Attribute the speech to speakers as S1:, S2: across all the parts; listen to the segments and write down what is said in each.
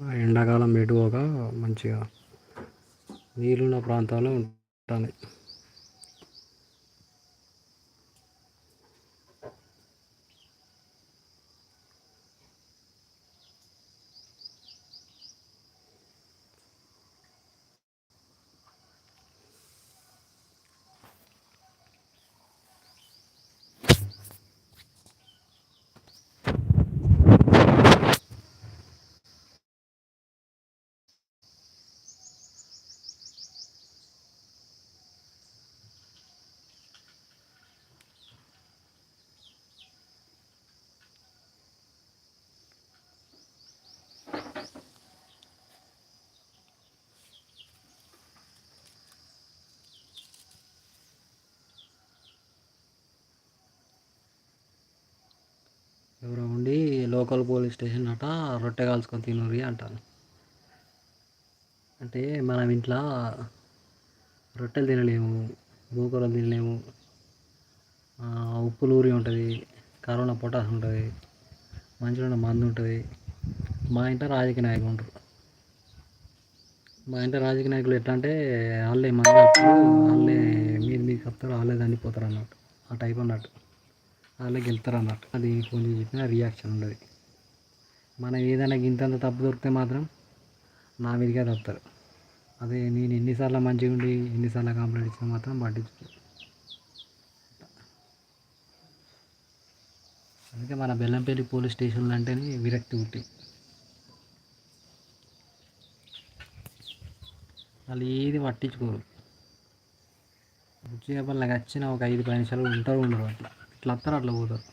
S1: ఎండాకాలం ఎటుపోగా మంచిగా నీళ్ళున్న ప్రాంతాల్లో ఉంటుంది ఎవరో ఉండి లోకల్ పోలీస్ స్టేషన్ అట రొట్టె కాల్చుకొని తినరి అంటారు అంటే మనం ఇంట్లో రొట్టెలు తినలేము గోకూరలు తినలేము ఉప్పు నూరి ఉంటుంది కరోనా పొటాష్ ఉంటుంది మంచిగా మందు ఉంటుంది. మా ఇంట్లో రాజకీయ నాయకులు ఉంటారు. మా ఇంట్లో రాజకీయ నాయకులు ఎట్లా అంటే వాళ్ళే మందు వాళ్ళే మీరు మీకు చెప్తారు వాళ్ళే దండిపోతారు అన్నట్టు ఆ టైప్ అన్నట్టు. వాళ్ళే గెలుతారు అన్నట్టు అది కొంచెం చెప్పిన రియాక్షన్ ఉండదు. మనం ఏదైనా ఇంతంత తప్పు దొరికితే మాత్రం నా మీదకే తప్పుతారు. అదే నేను ఎన్నిసార్లు మంచిగా ఉండి ఎన్నిసార్లు కంప్లైంట్ ఇచ్చినా మాత్రం పట్టించుకో అందుకే మన బెల్లంపల్లి పోలీస్ స్టేషన్లు అంటేనే విరక్తి పుట్టి. వాళ్ళు ఏది పట్టించుకోరు. చేపలకి వచ్చిన ఒక ఐదు పది నిమిషాలు ఉంటారు ఉండరు అట్లా. ఇట్లా వస్తారు అట్లా పోతారు.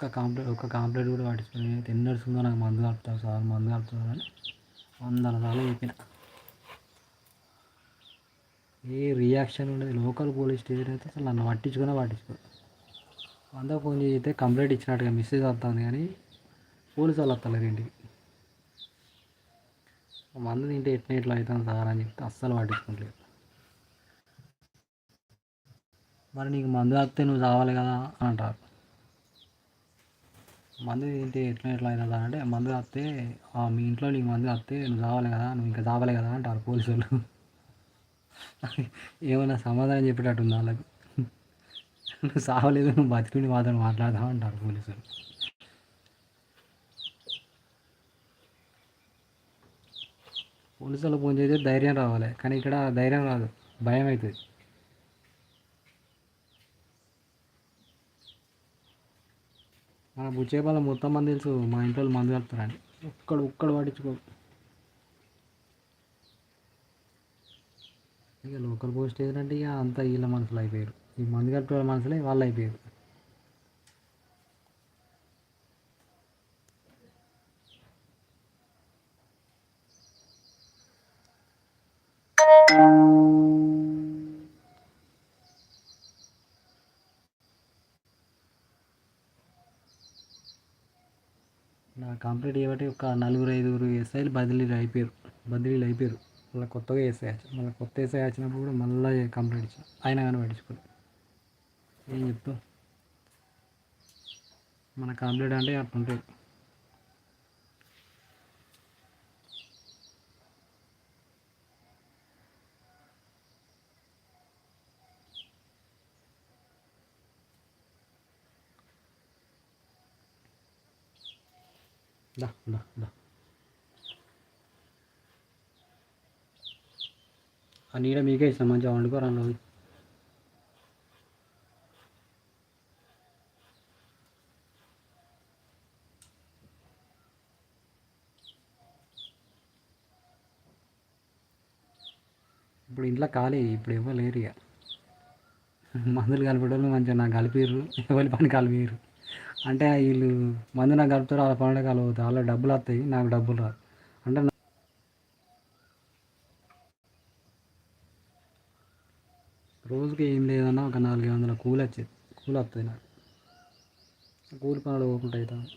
S1: ఒక్క కాంప్లెట్ ఒక్క కాంప్లెట్ కూడా పట్టించుకొని తిన్నడుస్తుందో నాకు మందు కలుపుతారు సార్ మందు కలుపుతారు అని వందల సార్లు చెప్పిన. ఏ రియాక్షన్ ఉండదు. లోకల్ పోలీస్ స్టేషన్ అయితే అసలు నన్ను పట్టించుకునే పట్టించుకోరు వంద ఫోన్ చేస్తే కంప్లైంట్ ఇచ్చినట్టుగా మెసేజ్ వస్తుంది కానీ పోలీసు వాళ్ళు వస్తలేరు ఇంటికి. మందు తింటే ఎట్లా ఎట్లా అవుతుంది సార్ అని చెప్తే అస్సలు పట్టించుకోవట్లేదు మరి నీకు మందు తాగితే నువ్వు చావాలి కదా అని అంటారు. మందు తింటే ఎట్లా ఎట్లా అవుతుందా అంటే మందు తాగితే మీ ఇంట్లో నీకు మందు తాగితే నువ్వు చావాలి కదా నువ్వు ఇంకా చావాలి కదా అంటారు పోలీసు వాళ్ళు ఏమైనా సమాధానం చెప్పేటట్టు ఉంది వాళ్ళకి? నువ్వు సావలేదు నువ్వు బతికిండి మాత్రం మాట్లాడదాం అంటారు పోలీసులు. పోలీసులు ఫోన్ చేస్తే ధైర్యం రావాలి కానీ ఇక్కడ ధైర్యం రాదు భయం అవుతుంది. మన బుచ్చేపాలెం మొత్తం మంది తెలుసు మా ఇంట్లో మందు కలుపుతారని. ఒక్కడు ఒక్కడు పట్టించుకో. ఇక లోకల్ పోస్ట్ ఏంటంటే ఇక అంతా వీళ్ళ మనుషులు అయిపోయారు. ఈ మందు కలుపుకునే మనుషులే వాళ్ళు అయిపోయారు. నా కంప్లీట్ చేయబట్టి ఒక నలుగురు ఐదుగురు ఎస్ఐలు బదిలీలు అయిపోయారు. బదిలీలు అయిపోయారు. మళ్ళీ కొత్తగా ఎస్ఐ మళ్ళీ కొత్త ఎస్ఐ వచ్చినప్పుడు కూడా మళ్ళీ కంప్లీట్ ఇచ్చిన. అయినా కానీ పట్టించుకోరు ఏం చెప్తావు? మన కంప్లీట్ అంటే అట్లా Da, da, da. ఆ నీడ మీకే ఇస్తాం మంచిగా వండుకోరా అన్నది ఇప్పుడు ఇంట్లో ఖాళీ ఇప్పుడు ఇవ్వలేరు లేరు ఇక. మందులు కలిపేటోళ్ళు మంచిగా నాకు కలిపిర్రు ఎవరి పని కలిపిర్రు అంటే వీళ్ళు మందు నాకు గడుపుతారు వాళ్ళ పనులు కలుగుతారు వాళ్ళ డబ్బులు వస్తాయి నాకు డబ్బులు రాదు. అంటే రోజుకి ఏం లేదన్నా ఒక నాలుగు వందల కూలి వచ్చేది. కూలి వస్తుంది నాకు. కూలి పనులు పోకుండా అవుతాను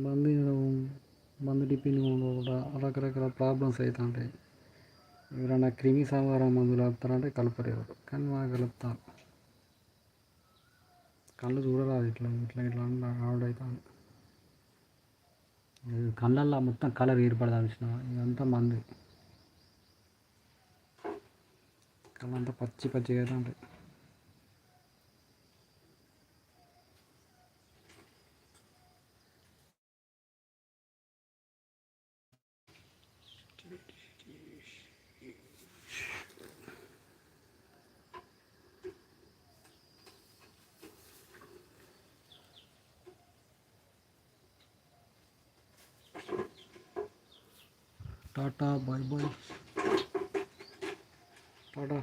S1: మందు మందు టిఫిన్ కూడా రకరకాల ప్రాబ్లమ్స్ అవుతుంటాయి. ఎవరైనా క్రిమి సంహారం మందులు కలుపుతారంటే కలపరు కానీ మాకు కలుపుతారు. కళ్ళు చూడరాదు ఇట్లా ఇట్లా ఇట్లా ఆవిడ అవుతాను కళ్ళల్లో మొత్తం కలర్ ఏర్పడదాల్సిన ఇదంతా మంది. కళ్ళంతా పచ్చి పచ్చిగా అయితే ఉంటాయి टाटा बाय बाय टाटा